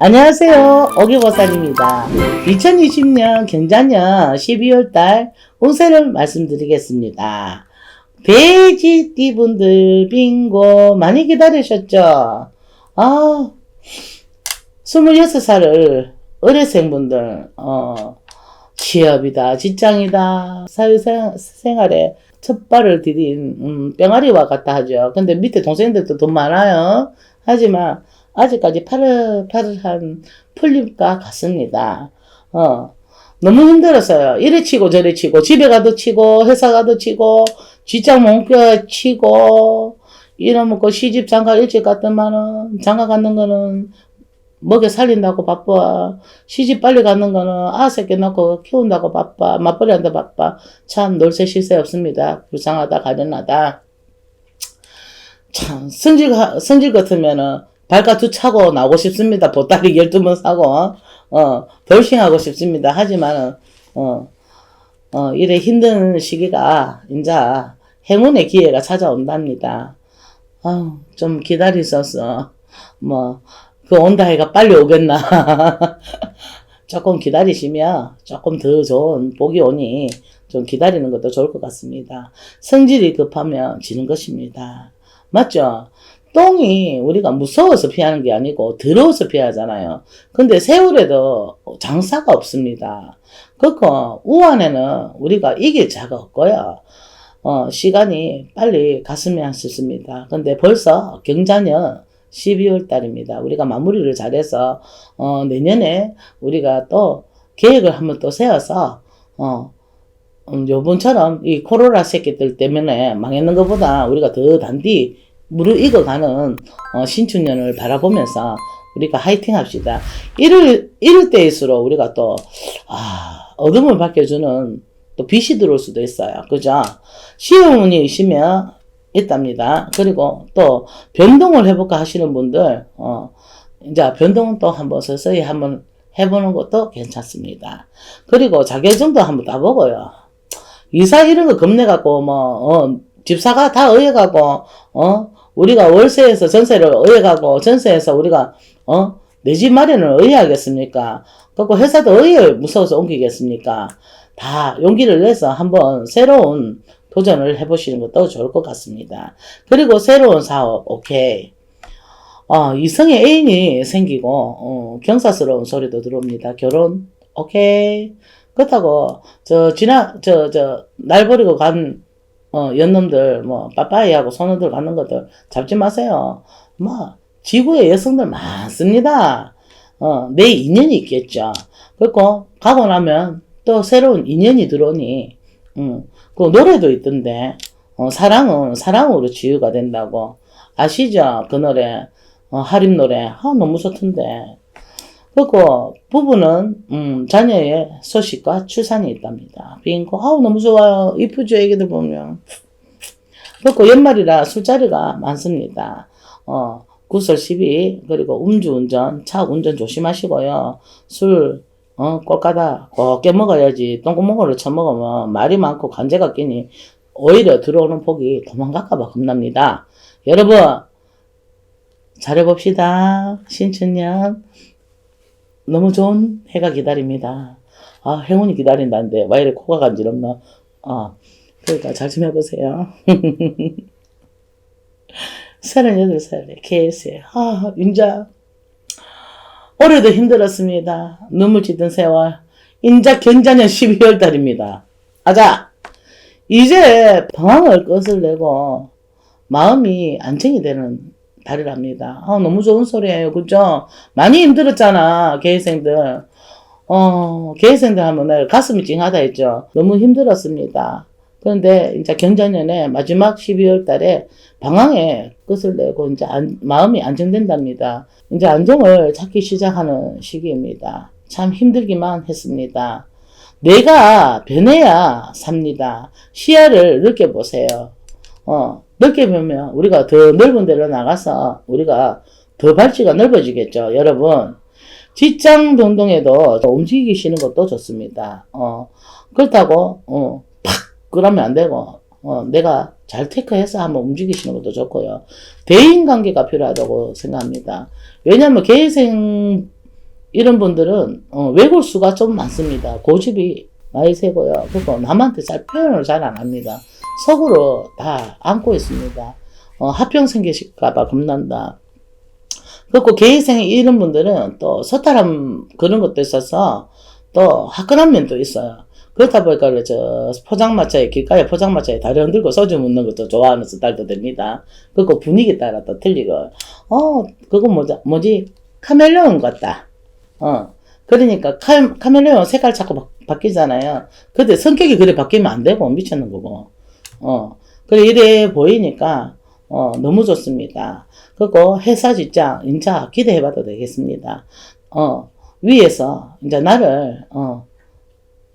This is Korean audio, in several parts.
안녕하세요. 오기보살입니다. 2020년 경자년 12월달 운세를 말씀드리겠습니다. 돼지띠분들 빙고 많이 기다리셨죠? 아, 26살을 어려생분들, 어, 취업이다, 직장이다, 사회생활에 첫 발을 디딘, 음, 뿅아리와 같다 하죠. 근데 밑에 동생들도 돈 많아요. 하지만, 아직까지 파릇파릇한 풀림과 같습니다. 어, 너무 힘들었어요. 이래 치고 저래 치고, 집에 가도 치고, 회사 가도 치고, 직장 목표 치고, 이러면 그 시집 장가 일찍 갔더만은, 장가 갔는 거는 먹여 살린다고 바빠. 시집 빨리 가는 거는 아 새끼 낳고 키운다고 바빠. 맞벌이 한다 바빠. 참 놀새 실세 없습니다. 불쌍하다, 가련하다. 참, 성질, 성질 같으면은 발가투 차고 나오고 싶습니다. 보따리 12번 사고, 어, 돌싱하고 싶습니다. 하지만은, 어, 어, 이래 힘든 시기가, 이제, 행운의 기회가 찾아온답니다. 아, 좀 기다리셨어. 뭐, 그 온다 해가 빨리 오겠나. 조금 기다리시면 조금 더 좋은 복이 오니 좀 기다리는 것도 좋을 것 같습니다. 성질이 급하면 지는 것입니다. 맞죠? 똥이 우리가 무서워서 피하는 게 아니고 더러워서 피하잖아요. 근데 세월에도 장사가 없습니다. 그거 우한에는 우리가 이길 자가 없고요. 어, 시간이 빨리 갔으면 싶습니다. 근데 벌써 경자년 12월 달입니다. 우리가 마무리를 잘해서 어, 내년에 우리가 또 계획을 한번 또 세워서 어, 음, 요번처럼 이 코로나 새끼들 때문에 망했는 것보다 우리가 더 단디 무르익어가는 어, 신축년을 바라보면서 우리가 화이팅 합시다. 이럴, 이럴 때일수록 우리가 또, 아, 어둠을 밝혀주는 또 빛이 들어올 수도 있어요. 그죠? 시험운이 있으면 있답니다. 그리고 또 변동을 해볼까 하시는 분들, 어, 이제 변동은 또 한번 서서히 한번 해보는 것도 괜찮습니다. 그리고 자격증도 한번 따보고요. 이사 이런 거 겁내갖고, 뭐, 어, 집사가 다 의해가고, 어, 우리가 월세에서 전세를 의해가고, 전세에서 우리가, 어, 내 집 마련을 의해하겠습니까? 그리고 회사도 의해 무서워서 옮기겠습니까? 다 용기를 내서 한번 새로운 도전을 해보시는 것도 좋을 것 같습니다. 그리고 새로운 사업, 오케이. 어, 이성의 애인이 생기고, 어, 경사스러운 소리도 들어옵니다. 결혼, 오케이. 그렇다고, 저, 지나, 저, 저, 날 버리고 간, 어, 연놈들, 뭐, 빠빠이하고 손원들 가는 것들 잡지 마세요. 뭐, 지구에 여성들 많습니다. 어, 내 인연이 있겠죠. 그리고, 가고 나면 또 새로운 인연이 들어오니, 음, 그 노래도 있던데, 어, 사랑은 사랑으로 치유가 된다고. 아시죠? 그 노래, 어, 하림 노래. 아, 너무 좋던데. 그리고 부부는, 음, 자녀의 소식과 출산이 있답니다. 빙고, 아우, 너무 좋아요. 이쁘죠, 애기들 보면. 그리고 연말이라 술자리가 많습니다. 어, 구설 12, 그리고 음주운전, 차 운전 조심하시고요. 술, 어, 꼴까다 곱게 먹어야지 똥구멍으로 쳐먹으면 말이 많고 관제가 끼니 오히려 들어오는 폭이 도망갈까봐 겁납니다. 여러분, 잘해봅시다. 신춘년. 너무 좋은 해가 기다립니다. 아, 행운이 기다린다는데, 왜 이래 코가 간지럽나? 아, 그러니까 잘 좀 해보세요. 38살에 개세. 아, 윤자. 올해도 힘들었습니다. 눈물 찢은 세월. 인자 경자년 12월 달입니다. 아자! 이제 방황을 끝을 내고 마음이 안정이 되는 달이랍니다. 아, 너무 좋은 소리예요. 그죠? 많이 힘들었잖아, 개생들. 어, 개생들 하면 가슴이 찡하다 했죠. 너무 힘들었습니다. 그런데 이제 경자년에 마지막 12월 달에 방황의 끝을 내고 이제 안- 마음이 안정된답니다. 이제 안정을 찾기 시작하는 시기입니다. 참 힘들기만 했습니다. 내가 변해야 삽니다. 시야를 넓게 보세요. 어, 넓게 보면 우리가 더 넓은 데로 나가서 우리가 더 발치가 넓어지겠죠. 여러분, 직장 동동에도 움직이시는 것도 좋습니다. 어, 그렇다고, 어, 팍! 그러면 안 되고, 어, 내가 잘 테크해서 한번 움직이시는 것도 좋고요. 대인 관계가 필요하다고 생각합니다. 왜냐하면 개생 이런 분들은 어, 외골수가 좀 많습니다. 고집이 많이 세고요. 그리고 남한테 잘 표현을 잘 안 합니다. 속으로 다 안고 있습니다. 어, 합병 생기실까봐 겁난다. 그리고 개인생에 이런 분들은 또 서탈한 그런 것도 있어서 또 화끈한 면도 있어요. 그렇다 보니까 저 포장마차에 길가에 포장마차에 다리 흔들고 소주 묻는 것도 좋아하는 스타일도 됩니다. 그리고 분위기 따라 또 틀리고 어 그거 뭐지 뭐지 카멜레온 같다. 어 그러니까 카, 카멜레온 색깔 자꾸 바, 바뀌잖아요. 근데 성격이 그래 바뀌면 안 되고 미쳤는 거고 어 그래 이래 보이니까 어 너무 좋습니다. 그리고 회사 직장 인자 기대해 봐도 되겠습니다. 어 위에서 이제 나를 어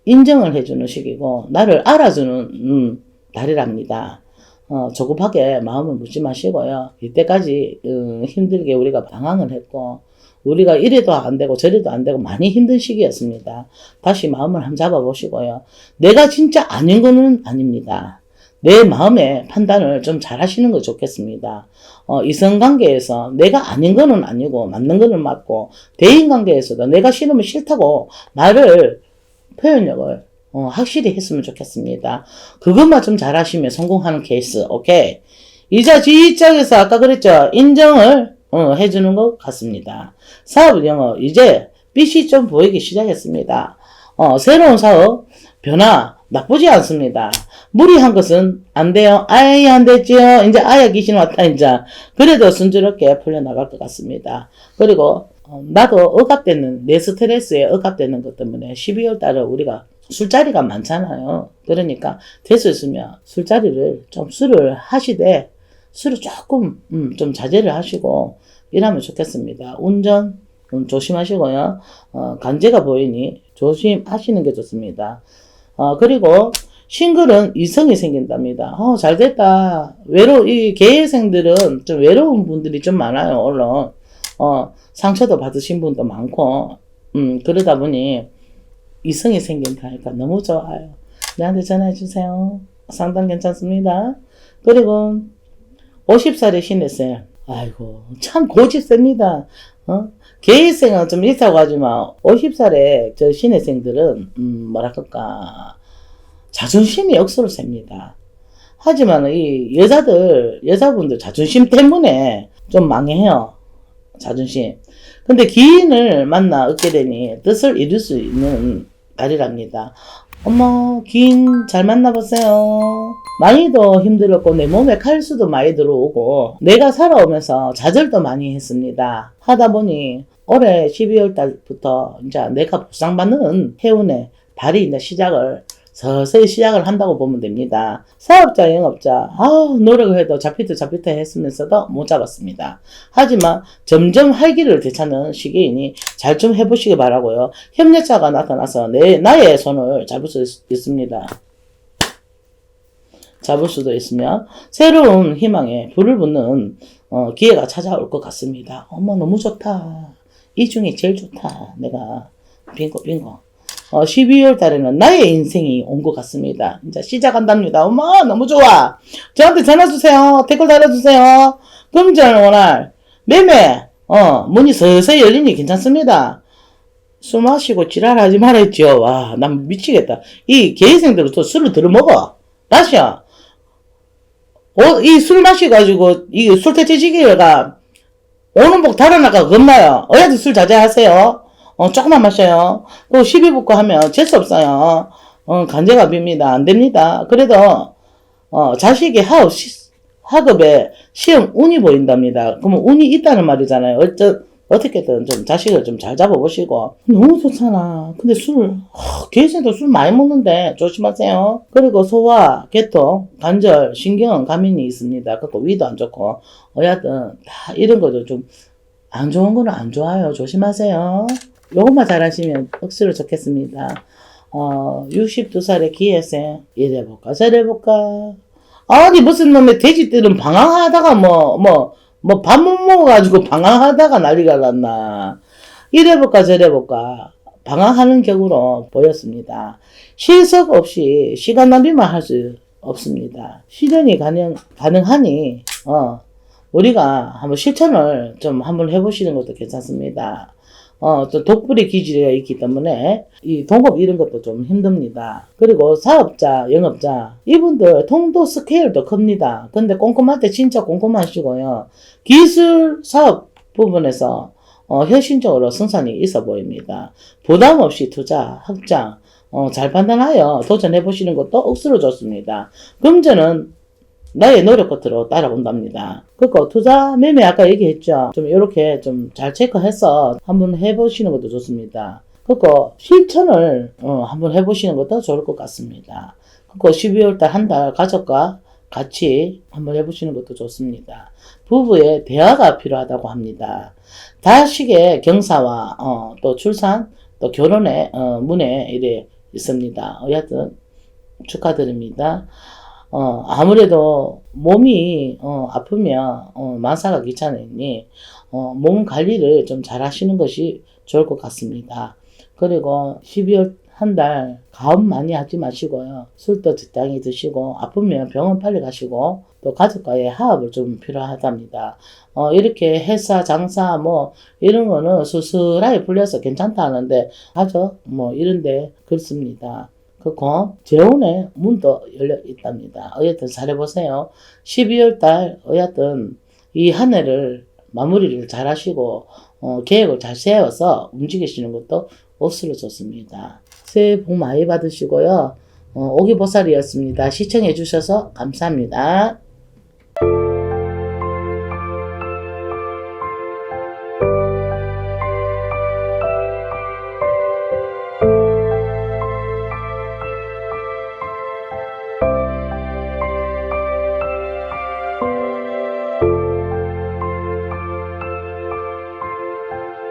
인정을 해주는 식이고 나를 알아주는 음, 달이랍니다. 어, 조급하게 마음을 묻지 마시고요. 이때까지 음, 힘들게 우리가 방황을 했고 우리가 이래도 안 되고 저래도 안 되고 많이 힘든 시기였습니다. 다시 마음을 한번 잡아보시고요. 내가 진짜 아닌 거는 아닙니다. 내 마음의 판단을 좀 잘 하시는 거 좋겠습니다. 어, 이성관계에서 내가 아닌 거는 아니고 맞는 거는 맞고 대인관계에서도 내가 싫으면 싫다고 말을 표현력을 어, 확실히 했으면 좋겠습니다. 그것만 좀 잘하시면 성공하는 케이스, 오케이. 이자 지입장에서 아까 그랬죠. 인정을 어, 해주는 것 같습니다. 사업 영어 이제 빛이 좀 보이기 시작했습니다. 어, 새로운 사업 변화 나쁘지 않습니다. 무리한 것은 안 돼요. 아예 안 됐지요. 이제 아예 귀신 왔다 이제. 그래도 순조롭게 풀려나갈 것 같습니다. 그리고 어, 나도 억압되는 내 스트레스에 억압되는 것 때문에 12월 달에 우리가 술자리가 많잖아요. 그러니까 될 수 있으면 술자리를 좀 술을 하시되 술을 조금 음, 좀 자제를 하시고 이러면 좋겠습니다. 운전 음, 조심하시고요. 어, 간제가 보이니 조심하시는 게 좋습니다. 어, 그리고 싱글은 이성이 생긴답니다. 어, 잘 됐다. 외로, 이 개회생들은 좀 외로운 분들이 좀 많아요, 얼른. 어, 상처도 받으신 분도 많고, 음, 그러다 보니 이성이 생긴다 하니까 너무 좋아요. 나한테 전화해주세요. 상담 괜찮습니다. 그리고 50살의 신혜생. 아이고, 참 고집 셉니다. 어? 개인생은 좀 있다고 하지만, 50살의 저 신혜생들은, 음, 뭐랄까, 자존심이 억수로 셉니다. 하지만 이 여자들, 여자분들 자존심 때문에 좀 망해요. 자존심. 근데 기인을 만나 얻게 되니 뜻을 이룰 수 있는 날이랍니다. 어머, 기인 잘 만나보세요. 많이도 힘들었고, 내 몸에 칼수도 많이 들어오고, 내가 살아오면서 좌절도 많이 했습니다. 하다 보니, 올해 12월 달부터 이제 내가 보상받는 해운의 달이 이제 시작을 서서히 시작을 한다고 보면 됩니다. 사업자, 영업자, 아 노력을 해도 잡히듯 잡히듯 했으면서도 못 잡았습니다. 하지만 점점 활기를 되찾는 시기이니 잘 좀 해보시기 바라고요. 협력자가 나타나서 내, 나의 손을 잡을 수 있, 있습니다. 잡을 수도 있으며 새로운 희망에 불을 붙는 어, 기회가 찾아올 것 같습니다. 어머 너무 좋다. 이 중에 제일 좋다. 내가 빙고 빙고. 어, 12월 달에는 나의 인생이 온 것 같습니다. 이제 시작한답니다. 어머, 너무 좋아. 저한테 전화 주세요. 댓글 달아주세요. 금전 원할, 매매, 어, 문이 서서히 열리니 괜찮습니다. 술 마시고 지랄하지 말았죠. 와, 난 미치겠다. 이 개인생들은 또 술을 들어 먹어. 다시야. 어, 이 술 마셔가지고, 이 술태치지기가 오는 복 달아나가 겁나요. 어야도 술 자제하세요. 어, 조금만 마셔요. 또 시비 붙고 하면 재수 없어요. 어, 간제가 빕니다. 안 됩니다. 그래도, 어, 자식이 하업, 시, 학업에 시험 운이 보인답니다. 그러면 운이 있다는 말이잖아요. 어쩌, 어떻게든 좀 자식을 좀 잘 잡아보시고. 너무 좋잖아. 근데 술, 개인생도 술 많이 먹는데 조심하세요. 그리고 소화, 개통, 관절, 신경, 감인이 있습니다. 그리고 위도 안 좋고. 어여튼, 다 이런 것도 좀 안 좋은 거는 안 좋아요. 조심하세요. 요것만 잘하시면 억수로 좋겠습니다. 어, 62살의 기회생, 이래볼까, 저래볼까. 아니, 무슨 놈의 돼지들은 방황하다가 뭐, 뭐, 뭐, 밥 못 먹어가지고 방황하다가 난리가 났나. 이래볼까, 저래볼까. 방황하는 격으로 보였습니다. 실속 없이 시간 낭비만 할 수 없습니다. 실현이 가능, 가능하니, 어, 우리가 한번 실천을 좀 한번 해보시는 것도 괜찮습니다. 어, 또 독불의 기질이 있기 때문에 이 동업 이런 것도 좀 힘듭니다. 그리고 사업자, 영업자 이분들 통도 스케일도 큽니다. 근데 꼼꼼할 때 진짜 꼼꼼하시고요. 기술 사업 부분에서 어, 혁신적으로 생산이 있어 보입니다. 부담 없이 투자, 확장, 어, 잘 판단하여 도전해 보시는 것도 억수로 좋습니다. 금전은 나의 노력 끝으로 따라온답니다. 그리고 투자 매매 아까 얘기했죠. 좀 이렇게 좀 잘 체크해서 한번 해보시는 것도 좋습니다. 그리고 실천을 어, 한번 해보시는 것도 좋을 것 같습니다. 그리고 12월 달 한 달 가족과 같이 한번 해보시는 것도 좋습니다. 부부의 대화가 필요하다고 합니다. 다식의 경사와 어, 또 출산 또 결혼의 어, 문에 이래 있습니다. 여하튼 축하드립니다. 어, 아무래도 몸이 어, 아프면 어, 만사가 귀찮으니 어, 몸 관리를 좀 잘 하시는 것이 좋을 것 같습니다. 그리고 12월 한 달 가음 많이 하지 마시고요. 술도 적당히 드시고 아프면 병원 빨리 가시고 또 가족과의 화합을 좀 필요하답니다. 어, 이렇게 회사, 장사 뭐 이런 거는 수술하게 풀려서 괜찮다 하는데 가족 뭐 이런데 그렇습니다. 그리고 재혼의 문도 열려 있답니다. 어여튼 잘해보세요. 12월 달 어여튼 이한 해를 마무리를 잘 하시고 어, 계획을 잘 세워서 움직이시는 것도 옷으로 좋습니다. 새해 복 많이 받으시고요. 어, 오기보살이었습니다. 시청해 주셔서 감사합니다.